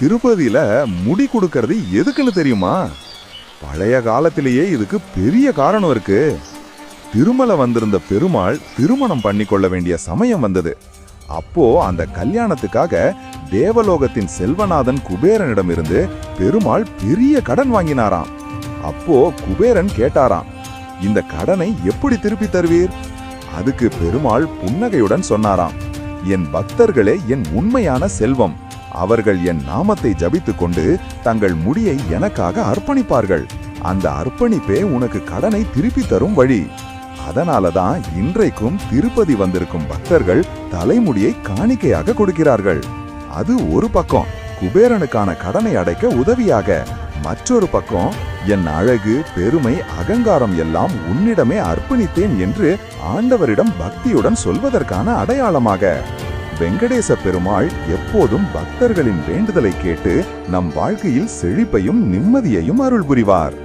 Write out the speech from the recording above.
திருப்பதியில முடி கொடுக்கறது எதுக்குன்னு தெரியுமா? பழைய காலத்திலேயே இதுக்கு பெரிய காரணம் இருக்கு. திருமலை வந்திருந்த பெருமாள் திருமணம் பண்ணிக்கொள்ள வேண்டிய சமயம் வந்தது. அப்போ அந்த கல்யாணத்துக்காக தேவலோகத்தின் செல்வநாதன் குபேரனிடமிருந்து பெருமாள் பெரிய கடன் வாங்கினாராம். அப்போ குபேரன் கேட்டாராம் இந்த கடனை எப்படி திருப்பி தருவீர்? அதுக்கு பெருமாள் புன்னகையுடன் சொன்னாராம் என் பக்தர்களே என் உண்மையான செல்வம். அவர்கள் என் நாமத்தை ஜபித்துக் கொண்டு தங்கள் முடியை எனக்காக அர்ப்பணிப்பார்கள். அந்த அர்ப்பணிப்பே உனக்கு கடனை திருப்பி தரும் வழி. அதனாலதான் இன்றைக்கும் திருப்பதி வந்திருக்கும் பக்தர்கள் தலைமுடியை காணிக்கையாக கொடுக்கிறார்கள். அது ஒரு பக்கம் குபேரனுக்கான கடனை அடைக்க உதவியாக மற்றொரு பக்கம் என் அழகு பெருமை அகங்காரம் எல்லாம் உன்னிடமே அர்ப்பணித்தேன் என்று ஆண்டவரிடம் பக்தியுடன் சொல்வதற்கான அடையாளமாக. வெங்கடேச பெருமாள் எப்போதும் பக்தர்களின் வேண்டுதலை கேட்டு நம் வாழ்க்கையில் செழிப்பையும் நிம்மதியையும் அருள் புரிவார்.